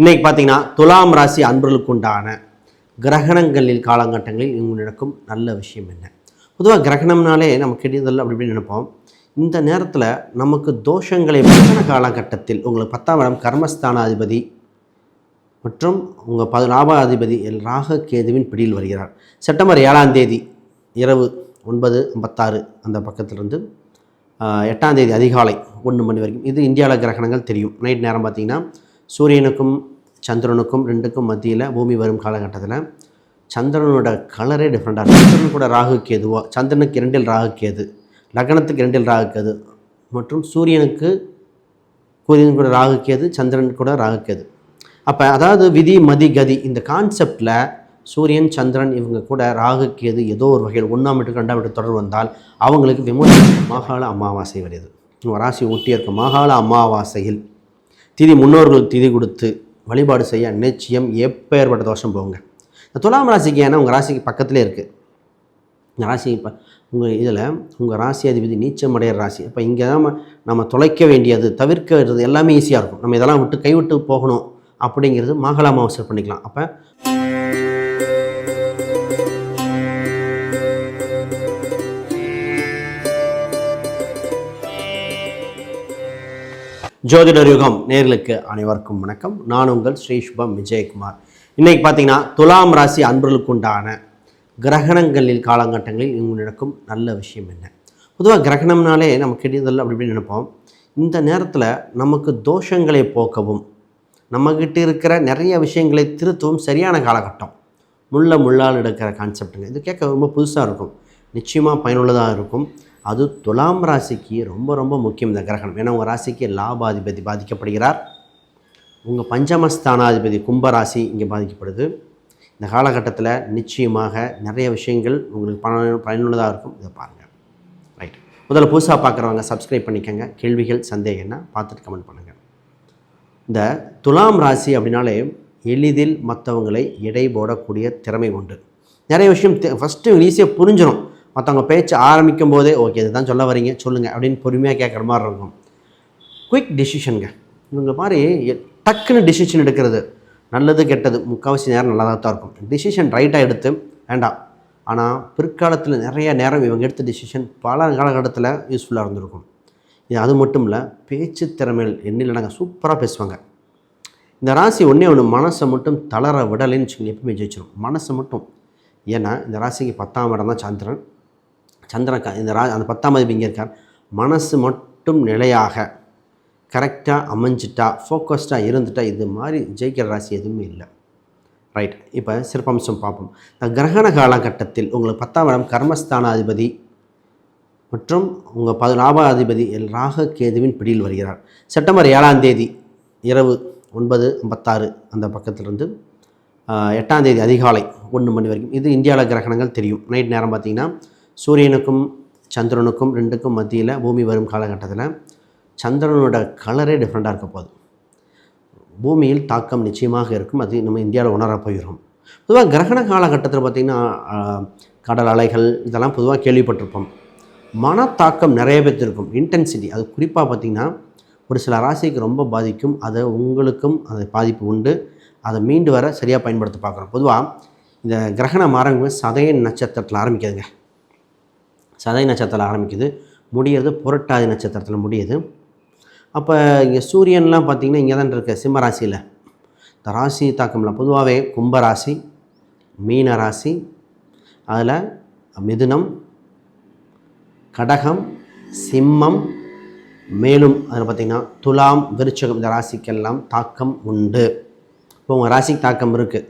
இன்றைக்கி பார்த்தீங்கன்னா துலாம் ராசி அன்பர்களுக்கு உண்டான கிரகணங்களில் காலகட்டங்களில் இவங்க நடக்கும் நல்ல விஷயம் என்ன? பொதுவாக கிரகணம்னாலே நம்ம கெடுதல் அப்படி இப்படின்னு நினைப்போம். இந்த நேரத்தில் நமக்கு தோஷங்களை கிரகண காலகட்டத்தில் உங்களுக்கு பத்தாம் இடம் கர்மஸ்தானாதிபதி மற்றும் உங்கள் பதினாபாதிபதி எல் ராக கேதுவின் பிடியில் வருகிறார். செப்டம்பர் ஏழாம் தேதி இரவு ஒன்பது ஐம்பத்தாறு அந்த பக்கத்திலிருந்து எட்டாம் தேதி அதிகாலை ஒன்று மணி வரைக்கும். இது இந்தியாவில் கிரகணங்கள் தெரியும். நைட் நேரம் பார்த்தீங்கன்னா சூரியனுக்கும் சந்திரனுக்கும் ரெண்டுக்கும் மத்தியில் பூமி வரும் காலகட்டத்தில் சந்திரனோட கலரே டிஃப்ரெண்ட்டாக இருக்கும். சந்திரன் கூட ராகு கேதுவோ சந்திரனுக்கு இரண்டில் ராகு கேது லக்னத்துக்கு இரண்டில் ராகு கேது மற்றும் சூரியனுக்கு சூரியன் கூட ராகு கேது சந்திரன் கூட ராகு கேது. அப்போ அதாவது விதி மதி கதி இந்த கான்செப்டில் சூரியன் சந்திரன் இவங்க கூட ராகு கேது ஏதோ ஒரு வகையில் ஒன்றாம் வீட்டுக்கு ரெண்டாம் வீட்டு தொடர்பு வந்தால் அவங்களுக்கு விமோசனம் மாகாள அமாவாசை வருது. ராசி ஒட்டி இருக்க மாகாள அமாவாசையில் திதி முன்னோர்களுக்கு திதி கொடுத்து வழிபாடு செய்ய நிச்சயம் எப்பேற்பட்ட தோஷம் போங்க இந்த துலாம் ராசிக்கு ஏன்னா உங்கள் ராசிக்கு பக்கத்திலே இருக்குது இந்த ராசி இப்போ உங்கள் இதில் உங்கள் ராசி அதிபதி நீச்சம் ராசி. இப்போ இங்கே தான் நம்ம- தொலைக்க வேண்டியது தவிர்க்க எல்லாமே ஈஸியாக இருக்கும். நம்ம இதெல்லாம் விட்டு கைவிட்டு போகணும் அப்படிங்கிறது மாகல அமாவாசை பண்ணிக்கலாம். அப்போ ஜோதிடர் யுகம் நேர்களுக்கு அனைவருக்கும் வணக்கம். நான் உங்கள் ஸ்ரீ சுபம் விஜயகுமார். இன்னைக்கு பார்த்தீங்கன்னா துலாம் ராசி அன்பர்களுக்கு உண்டான கிரகணங்களில் காலகட்டங்களில் இவங்க நடக்கும் நல்ல விஷயம் என்ன? பொதுவாக கிரகணம்னாலே நம்ம கெடுதல் அப்படி இப்படின்னு நினைப்போம். இந்த நேரத்தில் நமக்கு தோஷங்களை போக்கவும் நம்மக்கிட்ட இருக்கிற நிறைய விஷயங்களை திருத்தவும் சரியான காலகட்டம். முள்ள முள்ளால் எடுக்கிற கான்செப்டுங்க இது கேட்க ரொம்ப புதுசாக இருக்கும். நிச்சயமாக பயனுள்ளதாக இருக்கும். அது துலாம் ராசிக்கு ரொம்ப ரொம்ப முக்கியம் இந்த கிரகணம். ஏன்னா உங்கள் ராசிக்கு லாபாதிபதி பாதிக்கப்படுகிறார். உங்கள் பஞ்சமஸ்தானாதிபதி கும்பராசி இங்கே பாதிக்கப்படுது. இந்த காலகட்டத்தில் நிச்சயமாக நிறைய விஷயங்கள் உங்களுக்கு பண பயனுள்ளதாக இருக்கும். இதை பாருங்கள் ரைட் முதல்ல புதுசாக பார்க்குறவங்க சப்ஸ்கிரைப் பண்ணிக்கோங்க. கேள்விகள் சந்தேகம்னா பார்த்துட்டு கமெண்ட் பண்ணுங்கள் இந்த துலாம் ராசி அப்படின்னாலே எளிதில் மற்றவங்களை எடை போடக்கூடிய திறமை உண்டு. நிறைய விஷயம் ஃபஸ்ட்டு ஈஸியாக புரிஞ்சிடும் மற்றவங்க பேச்சு ஆரம்பிக்கும் போதே ஓகே இதுதான் சொல்ல வரீங்க சொல்லுங்கள் அப்படின்னு பொறுமையாக கேட்குற மாதிரி இருக்கும். குயிக் டிசிஷனுங்க இவங்க மாதிரி டக்குன்னு டிசிஷன் எடுக்கிறது நல்லது கெட்டது முக்கால்வாசி நேரம் நல்லா தான் இருக்கும். டிசிஷன் ரைட்டாக எடுத்து வேண்டாம். ஆனால் பிற்காலத்தில் நிறைய நேரம் இவங்க எடுத்த டிசிஷன் பல காலகட்டத்தில் யூஸ்ஃபுல்லாக இருந்திருக்கும். இது அது மட்டும் இல்லை பேச்சு திறமைகள் எண்ணில் நாங்கள் சூப்பராக பேசுவாங்க. இந்த ராசி ஒன்றே ஒன்று மனசை மட்டும் தளர விடலைன்னு வச்சுக்கோங்க எப்பவுமே ஜெயிச்சிடும் மனசை மட்டும். ஏன்னா இந்த ராசிக்கு பத்தாம் இடம் தான் சந்திரன். சந்திரன் இந்த ரா அந்த பத்தாம் மதிப்பு இங்கே இருக்கார். மனசு மட்டும் நிலையாக கரெக்டாக அமைஞ்சிட்டா ஃபோக்கஸ்டாக இருந்துட்டா இது மாதிரி ஜெயிக்கிற ராசி எதுவுமே இல்லை. ரைட் இப்போ சிறப்பம்சம் பார்ப்போம். இந்த கிரகண காலகட்டத்தில் உங்களுக்கு பத்தாம் இடம் கர்மஸ்தானாதிபதி மற்றும் உங்கள் பது லாபாதிபதி எல் ராக கேதுவின் பிடியில் வருகிறார். செப்டம்பர் ஏழாம் தேதி இரவு ஒன்பது ஐம்பத்தாறு அந்த பக்கத்திலிருந்து எட்டாம் தேதி அதிகாலை ஒன்று மணி வரைக்கும். இது இந்தியாவில் கிரகணங்கள் தெரியும். நைட் நேரம் பார்த்தீங்கன்னா சூரியனுக்கும் சந்திரனுக்கும் ரெண்டுக்கும் மத்தியில் பூமி வரும் காலகட்டத்தில் சந்திரனோட கலரே டிஃப்ரெண்ட்டாக இருக்க போகுது. பூமியில் தாக்கம் நிச்சயமாக இருக்கும். அது நம்ம இந்தியாவில் உணர போகிறோம். பொதுவாக கிரகண காலகட்டத்தில் பார்த்திங்கன்னா கடல் அலைகள் இதெல்லாம் பொதுவாக கேள்விப்பட்டிருப்போம். மனத்தாக்கம் நிறைய பேர்த்து இருக்கும். இன்டென்சிட்டி அது குறிப்பாக பார்த்திங்கன்னா ஒரு சில ராசிக்கு ரொம்ப பாதிக்கும். அதை உங்களுக்கும் அது பாதிப்பு உண்டு. அதை மீண்டு வர சரியாக பயன்படுத்த பார்க்குறோம். பொதுவாக இந்த கிரகண ஆரம்பிக்கும் சதய நட்சத்திரத்தில் ஆரம்பிக்குதுங்க. சதை நட்சத்திரத்தில் ஆரம்பிக்குது. முடியறது புரட்டாதி நட்சத்திரத்தில் முடியுது. அப்போ இங்கே சூரியன்லாம் பார்த்திங்கன்னா இங்கே தான் இருக்க சிம்ம ராசியில். இந்த ராசி தாக்கம்ல பொதுவாகவே கும்பராசி மீன ராசி அதில் மிதுனம் கடகம் சிம்மம் மேலும் அதில் பார்த்திங்கன்னா துலாம் விருச்சகம் இந்த ராசிக்கெல்லாம் தாக்கம் உண்டு. இப்போ உங்கள் ராசிக்கு தாக்கம் இருக்குது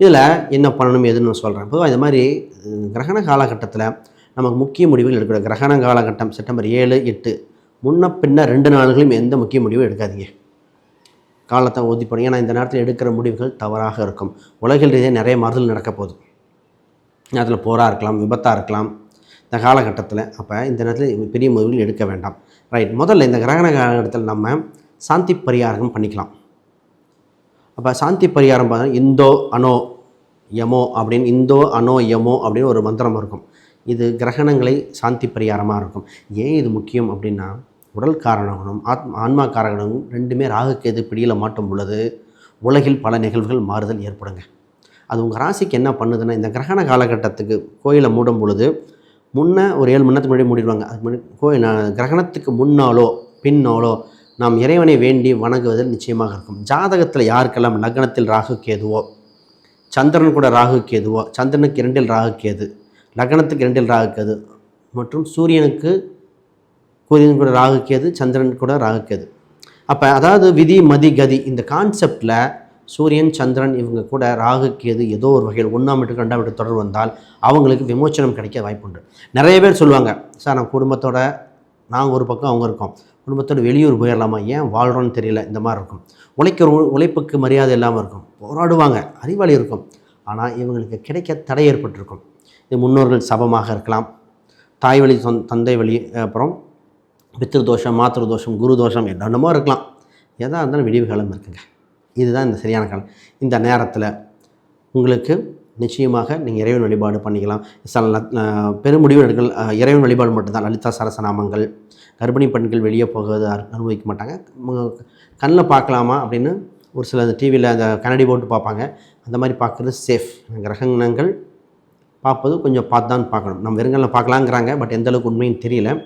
இதில் என்ன பண்ணணும் எதுன்னு சொல்கிறேன் பொதுவாக இந்த மாதிரி கிரகண காலகட்டத்தில் நமக்கு முக்கிய முடிவுகள் எடுக்கணும். கிரகண காலகட்டம் செப்டம்பர் ஏழு எட்டு. முன்ன பின்ன ரெண்டு நாள்களையும் எந்த முக்கிய முடிவும் எடுக்காதீங்க. காலத்தை ஒதுக்கி போனீங்க ஏன்னா இந்த நேரத்தில் எடுக்கிற முடிவுகள் தவறாக இருக்கும். உலகில் ரீதியாக நிறைய மாறுதல் நடக்க போகுது. நேரத்தில் போராக இருக்கலாம் விபத்தாக இருக்கலாம். இந்த காலகட்டத்தில் அப்போ இந்த நேரத்தில் பெரிய முடிவுகள் எடுக்க வேண்டாம். ரைட் முதல்ல இந்த கிரகண காலகட்டத்தில் நம்ம சாந்தி பரிகாரம் பண்ணிக்கலாம். அப்போ சாந்தி பரிகாரம் பார்த்தா இந்தோ அனோ யமோ அப்படின்னு இந்தோ அனோ யமோ அப்படின்னு ஒரு மந்திரம் இருக்கும். இது கிரகணங்களை சாந்தி பரிகாரமாக இருக்கும். ஏன் இது முக்கியம் அப்படின்னா உடல் காரணங்களும் ஆத்மா ஆன்மா காரணங்களும் ரெண்டுமே ராகுக்கேது பிடியில் மாட்டும் பொழுது உலகில் பல நிகழ்வுகள் மாறுதல் ஏற்படுங்க. அது உங்கள் ராசிக்கு என்ன பண்ணுதுன்னா இந்த கிரகண காலகட்டத்துக்கு கோயிலை மூடும் பொழுது முன்னே ஒரு ஏழு மணி நேரத்துக்கு முன்னாடி மூடிடுவாங்க. அதுக்கு முன்னாடி கோயில் கிரகணத்துக்கு முன்னாலோ பின்னாலோ நாம் இறைவனை வேண்டி வணங்குவதில் நிச்சயமாக இருக்கும். ஜாதகத்தில் யாருக்கெல்லாம் லக்னத்தில் ராகு கேதுவோ சந்திரன் கூட ராகு கேதுவோ சந்திரனுக்கு இரண்டில் ராகு கேது லக்னத்துக்கு இரண்டில் ராகு கேது. மற்றும் சூரியனுக்கு சூரியன் கூட ராகு கேது சந்திரன் கூட ராகு கேது. அப்போ அதாவது விதி மதி கதி இந்த கான்செப்டில் சூரியன் சந்திரன் இவங்க கூட ராகு கேது ஏதோ ஒரு வகையில் ஒன்றாம் வீட்டுக்கு ரெண்டாம் வீட்டு தொடர்பு வந்தால் அவங்களுக்கு விமோச்சனம் கிடைக்க வாய்ப்புண்டு நிறைய பேர் சொல்லுவாங்க சார் நான் குடும்பத்தோட நாங்கள் ஒரு பக்கம் அவங்க இருக்கோம். குடும்பத்தோட வெளியூர் போயிடலாமா? ஏன் வாழ்கிறோன்னு தெரியல. இந்த மாதிரி இருக்கும். உழைக்கிற உ- உழைப்புக்கு மரியாதை இல்லாமல் இருக்கும். போராடுவாங்க அறிவாளி இருக்கும். ஆனால் இவங்களுக்கு கிடைக்க தடை ஏற்பட்டிருக்கும். இது முன்னோர்கள் சபமாக இருக்கலாம். தாய் வழி சொந்த தந்தை வழி அப்புறம் பித்திருதோஷம் மாத்திரு தோஷம் குரு தோஷம் என்னென்னமோ இருக்கலாம். எதாக இருந்தாலும் விடிவு காலம் இருக்குங்க. இதுதான் இந்த சரியான காலம். இந்த நேரத்தில் உங்களுக்கு நிச்சயமாக நீங்கள் இறைவன் வழிபாடு பண்ணிக்கலாம். சில லத்- பெருமுடிவு எடுக்கல் இறைவன் வழிபாடு மட்டும்தான். லலிதா சரசநாமங்கள் கர்ப்பிணி பெண்கள் வெளியே போகிறது அனுபவிக்க மாட்டாங்க. கண்ணில் பார்க்கலாமா அப்படின்னு ஒரு சில டிவியில் அந்த கண்ணாடி போட்டு பார்ப்பாங்க. அந்த மாதிரி பார்க்குறது சேஃப் கிரகணங்கள் பார்ப்பது கொஞ்சம் பார்த்து தான் பார்க்கணும். நம்ம வெறுங்கல்ல பார்க்கலாங்கிறாங்க பட் எந்த அளவுக்கு உண்மைன்னு தெரியல.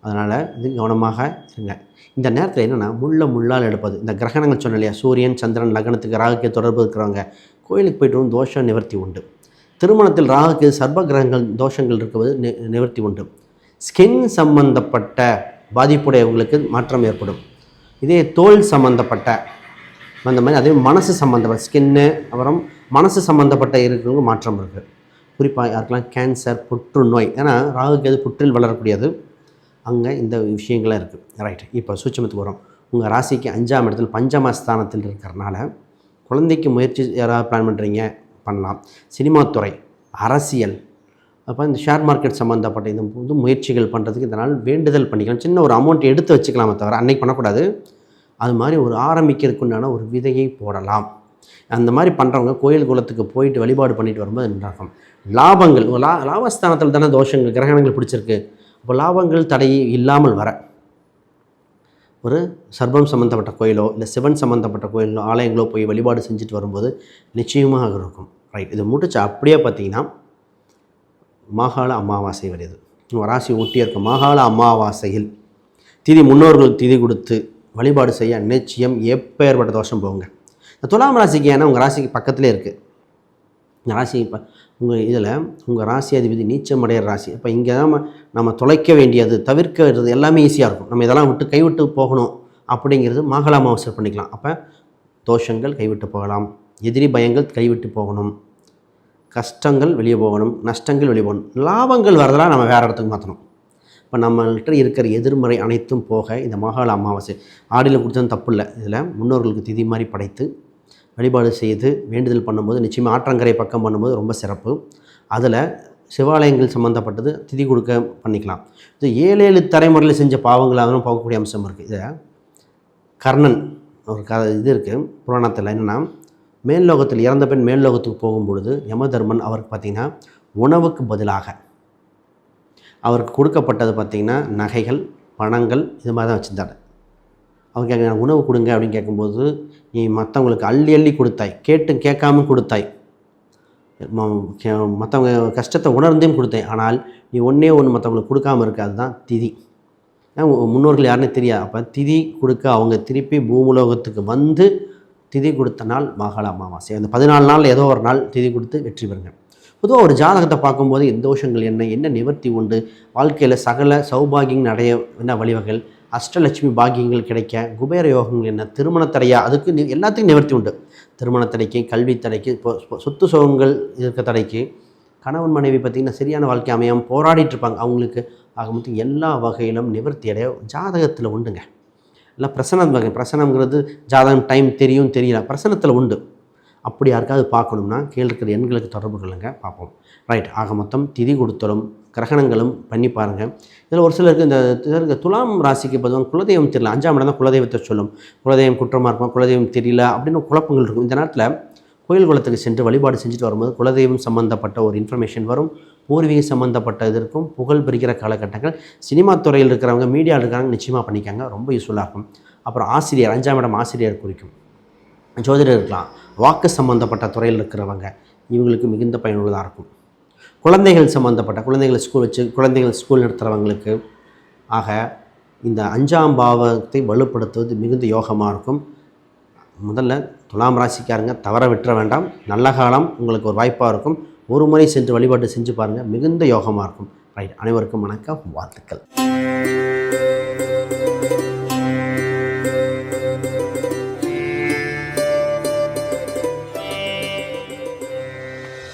அதனால் இது கவனமாக இருங்க. இந்த நேரத்தில் என்னென்னா முள்ள முள்ளால் எடுப்பது. இந்த கிரகணங்கள் சொன்ன இல்லையா? சூரியன் சந்திரன் லக்னத்துக்கு ராகுக்கு தொடர்பு இருக்கிறவங்க கோயிலுக்கு போயிட்டு வந்து தோஷ நிவர்த்தி உண்டு. திருமணத்தில் ராகுக்கு சர்ப கிரகங்கள் தோஷங்கள் இருக்குவது நி- நிவர்த்தி உண்டு. ஸ்கின் சம்பந்தப்பட்ட பாதிப்புடையவங்களுக்கு மாற்றம் ஏற்படும். இதே தோல் சம்பந்தப்பட்ட அந்த மாதிரி அதே மனசு சம்மந்தப்பட்ட ஸ்கின்னு அப்புறம் மனசு சம்மந்தப்பட்ட இருக்கிறவங்க மாற்றம் இருக்குது குறிப்பாக யாருக்கெல்லாம் கேன்சர் புற்றுநோய் ஏன்னா ராகுக்கு புற்றில் வளரக்கூடியது அங்கே இந்த விஷயங்கள்லாம் இருக்குது ரைட் இப்போ சூட்சமத்துக்கு வரும். உங்கள் ராசிக்கு அஞ்சாம் இடத்துல பஞ்சமஸ்தானத்தில் இருக்கிறனால குழந்தைக்கு முயற்சி யாராவது பிளான் பண்ணுறீங்க பண்ணலாம். சினிமாத்துறை அரசியல் அப்போ இந்த ஷேர் மார்க்கெட் சம்மந்தப்பட்ட இந்த புது முயற்சிகள் பண்ணுறதுக்கு இதனால் வேண்டுதல் பண்ணிக்கலாம். சின்ன ஒரு அமௌண்ட் எடுத்து வச்சுக்கலாமே தவிர அன்னைக்கு பண்ணக்கூடாது. அது மாதிரி ஒரு ஆரம்பிக்கிறதுக்கு உண்டான ஒரு விதையை போடலாம். அந்த மாதிரி பண்ணுறவங்க கோயில் குலத்துக்கு போயிட்டு வழிபாடு பண்ணிட்டு வரும்போது நன்றாகும் லாபங்கள் லா லாபஸ்தானத்தில் தானே தோஷங்கள் கிரகணங்கள் பிடிச்சிருக்கு. அப்போ லாபங்கள் தடை இல்லாமல் வர. ஒரு சர்வம் சம்மந்தப்பட்ட கோயிலோ இல்லை சிவன் சம்மந்தப்பட்ட கோயிலோ ஆலயங்களோ போய் வழிபாடு செஞ்சுட்டு வரும்போது நிச்சயமாக இருக்கும். ரைட் இது முடிச்சு அப்படியே பார்த்தீங்கன்னா மாகாள அமாவாசை வருது. ராசி ஒட்டியே இருக்க. மாகாள அமாவாசையில் திதி முன்னோர்கள் திதி கொடுத்து வழிபாடு செய்ய நிச்சயம் எப்பேற்பட்ட தோஷம் போகுங்க. துலாம் ராசிக்கு ஏன்னா உங்கள் ராசிக்கு பக்கத்தில் இருக்குது இந்த ராசி இப்போ உங்கள் இதில் உங்கள் ராசி அதிபதி நீச்சமடைகிற ராசி. அப்போ இங்கே தான் நம்ம- நம்ம தொலைக்க வேண்டியது தவிர்க்கிறது எல்லாமே ஈஸியாக இருக்கும். நம்ம இதெல்லாம் விட்டு கைவிட்டு போகணும் அப்படிங்கிறது மாகாள அமாவாசை பண்ணிக்கலாம். அப்போ தோஷங்கள் கைவிட்டு போகலாம். எதிரி பயங்கள் கைவிட்டு போகணும். கஷ்டங்கள் வெளியே போகணும். நஷ்டங்கள் வெளியே போகணும். லாபங்கள் வரதெல்லாம் நம்ம வேறு இடத்துக்கு மாற்றணும் இப்போ நம்மள்கிட்ட இருக்கிற எதிர்மறை அனைத்தும் போக இந்த மகால அமாவாசை ஆடியில் கொடுத்தது தப்பு இல்லை. இதில் முன்னோர்களுக்கு திதி மாதிரி படைத்து வழிபாடு செய்து வேண்டுதல் பண்ணும்போது நிச்சயமாக ஆற்றங்கரை பக்கம் பண்ணும்போது ரொம்ப சிறப்பு. அதில் சிவாலயங்கள் சம்மந்தப்பட்டது திதி கொடுக்க பண்ணிக்கலாம். இது ஏழு ஏழு தலைமுறையில் செஞ்ச பாவங்களாகவும் போகக்கூடிய அம்சம் இருக்குது இதை கர்ணன் ஒரு க இது இருக்குது புராணத்தில் என்னென்னா மேல் லோகத்தில் இறந்த பெண் மேல் லோகத்துக்கு போகும் பொழுது யமதர்மன் அவருக்கு பார்த்திங்கன்னா உணவுக்கு பதிலாக அவருக்கு கொடுக்கப்பட்டது பார்த்திங்கன்னா நகைகள் பணங்கள் இது மாதிரி தான் வச்சுருந்தாரு. அவங்க கேட்குற உணவு கொடுங்க அப்படின்னு கேட்கும்போது நீ மற்றவங்களுக்கு அள்ளி அள்ளி கொடுத்தாய். கேட்டும் கேட்காம கொடுத்தாய். மற்றவங்க கஷ்டத்தை உணர்ந்தும் கொடுத்தேன். ஆனால் நீ ஒன்றே ஒன்று மற்றவங்களுக்கு கொடுக்காம இருக்க அதுதான் திதி. முன்னோர்கள் யாருன்னே தெரியாது. அப்போ திதி கொடுக்க அவங்க திருப்பி பூமுலோகத்துக்கு வந்து திதி கொடுத்த நாள் மகள அமாவாசை. அந்த பதினாலு நாள் ஏதோ ஒரு நாள் திதி கொடுத்து வெற்றி பெறுங்க. பொதுவாக ஒரு ஜாதகத்தை பார்க்கும்போது இந்த தோஷங்கள் என்ன என்ன நிவர்த்தி உண்டு? வாழ்க்கையில் சகல சௌபாகியம் நடைய என்ன வழிவகைகள்? அஷ்டலட்சுமி பாக்கியங்கள் கிடைக்க குபேர யோகங்கள் என்ன திருமண தடையா அதுக்கு நி- எல்லாத்துக்கும் நிவர்த்தி உண்டு. திருமண தடைக்கு கல்வி தடைக்கு இப்போ சொத்து சுகங்கள் இருக்க தடைக்கு கணவன் மனைவி பார்த்திங்கன்னா சரியான வாழ்க்கை அமையாமல் போராடிட்டு இருப்பாங்க அவங்களுக்கு ஆக மொத்தம் எல்லா வகையிலும் நிவர்த்தி அடைய ஜாதகத்தில் உண்டுங்க. இல்லை பிரசனம் வகை பிரசனங்கிறது ஜாதகம் டைம் தெரியும் தெரியல. பிரசனத்தில் உண்டு. அப்படி யாருக்காவது பார்க்கணும்னா கீழே இருக்கிற எண்களுக்கு தொடர்பு கொள்ளுங்க. பார்ப்போம். ரைட் ஆக மொத்தம் திதி கொடுத்தலும் கிரகணங்களும் பண்ணி பாருங்கள் இதில் ஒரு சிலருக்கு இந்த துலாம் ராசிக்கு பொதுவாக குலதெய்வம் தெரியல. அஞ்சாம் இடம் தான் குலதெய்வத்தை சொல்லும். குலதெய்வம் குற்றமாக இருக்கும்? குலதெய்வம் தெரியல அப்படின்னு குழப்பங்கள் இருக்கும். இந்த நேரத்தில் கோயில் குளத்துக்கு சென்று வழிபாடு செஞ்சுட்டு வரும்போது குலதெய்வம் சம்மந்தப்பட்ட ஒரு இன்ஃபர்மேஷன் வரும். பூர்வீக சம்மந்தப்பட்ட இது இருக்கும். புகழ் பெறுகிற காலகட்டங்கள். சினிமா துறையில் இருக்கிறவங்க மீடியாவில் இருக்கிறவங்க நிச்சயமாக பண்ணிக்காங்க. ரொம்ப யூஸ்ஃபுல்லாக இருக்கும். அப்புறம் ஆசிரியர் அஞ்சாம் இடம் ஆசிரியர் குறிக்கும். ஜோதிடர் இருக்கலாம். வாக்கு சம்மந்தப்பட்ட துறையில் இருக்கிறவங்க. இவங்களுக்கு மிகுந்த பயனுள்ளதாக இருக்கும். குழந்தைகள் சம்மந்தப்பட்ட குழந்தைகள் ஸ்கூல் வச்சு குழந்தைகள் ஸ்கூல் நடத்துகிறவங்களுக்கு ஆக இந்த அஞ்சாம் பாவத்தை வலுப்படுத்துவது மிகுந்த யோகமாக இருக்கும். முதல்ல துலாம் ராசிக்காரங்க தவற விட்டுற வேண்டாம். நல்ல காலம் உங்களுக்கு ஒரு வாய்ப்பாக இருக்கும். ஒரு முறை சென்று வழிபாட்டு செஞ்சு பாருங்கள் மிகுந்த யோகமாக இருக்கும். ரைட் அனைவருக்கும் வணக்கம் வாழ்த்துக்கள்.